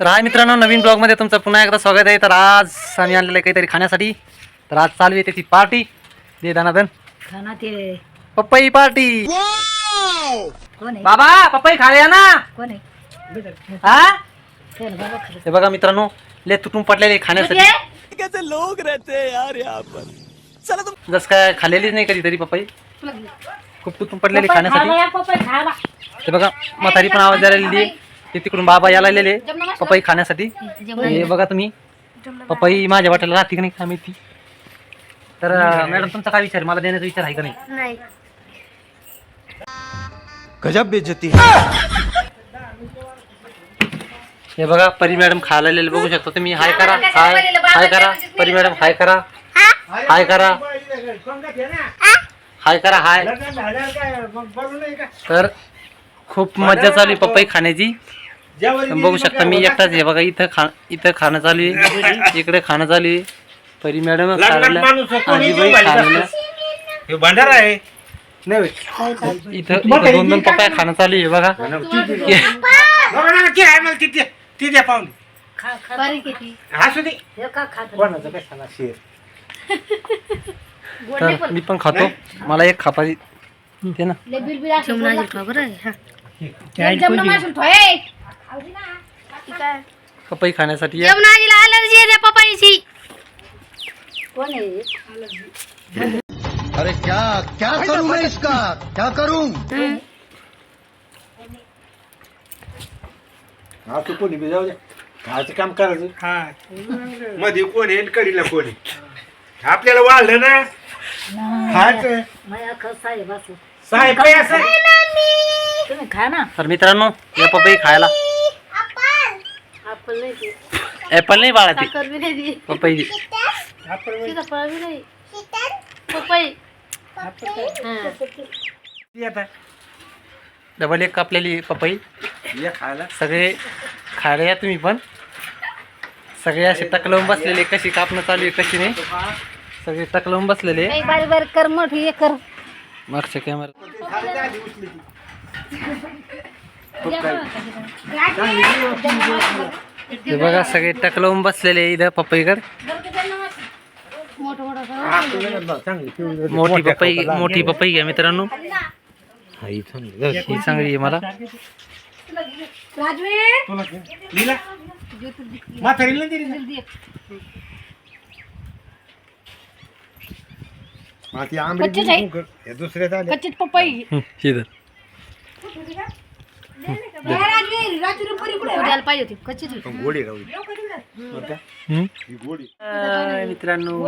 तर हाय मित्रांनो नवीन ब्लॉगमध्ये तुमचं पुन्हा एकदा स्वागत आहे. तर आज आम्ही आणलेलं आहे काहीतरी खाण्यासाठी. तर आज चालू आहे त्याची पार्टी दे दानादन. खाना ते. पप्पाई पार्टी कोण आहे? बाबा पप्पाई खाया ना? कोण आहे? हा? बाबा हे बघा मित्रांनो ले तुटून पडलेले खाण्यासाठी. जसं काय खाल्लेलीच नाही कधीतरी पप्पाई खूप तुटून पडलेली खाण्यासाठी. ते बघा म्हातारी पण आवाज द्यायला. ते तिकडून बाबा यायला आलेले पपई खाण्यासाठी. हे बघा तुम्ही पपई माझ्या वाट्याला राहते की नाही काय माहिती तर मॅडम तुमचा काय विचार आहे? मला देण्याचा विचार आहे का नाही? नाही. गजब बेइज्जती है। हे बघा परी मॅडम खायला आलेले बघू शकता तुम्ही. हाय करा हाय हाय करा परी मॅडम हाय करा. हाय करा. हाय करा हाय. तर खूप मजा चालू आहे पपई खाण्याची. बघू शकता मी एकटाच आहे बघा इथं खा इथं खाणं चालू आहे. इकडे खाणं चालू आहे. परी मॅडम खायला. आजीबाई खायला. हे भंडारा आहे. नाही इथं इथं दोन दोन पपाया खाणं चालू आहे बघा. हे तर मी पण खातो. मला एक खापाची ते ना. हा पपई खाण्यासाठी या. अलर्जी आहे त्या पपाईची. कोण आहे? अरे क्या क्या करूं मैं इसका? क्या करूं? हा तू कोणी बी जाऊ दे. खायचं काम करायचं हा. मध्ये कोण आहे कडीला कोण आहे? आपल्याला वाढलं ना? खायचं. माया खसा आहे बस साहेब काय असं. तुम्ही खा ना. तर मित्रांनो या पपई खायला. नाही ते. ऍपल नाही बाळा ती. साखर बी नाही ती. पपई सीताफळ बी नाही. पपई. हा. ती आता. डबल एक कापलेली पपई. ये खायला. सगळे खायला या तुम्ही पण. सगळे असे टकलवून बसलेले कशी कापणं चालू आहे कशी नाही. सगळे टकलवून बसलेले. काही बारीक बारीक कर मोठी हे कर. मागच्या कॅमेरा हे बघा सगळे टकलवून बसलेले इथं पपईकड मोठं मोठं कर. मोठी पपई मोठी पपई घ्या मित्रांनो ही चांगली आहे मला. लिला. पाहिजे होती कच्चीच होती. गोडी मित्रांनो?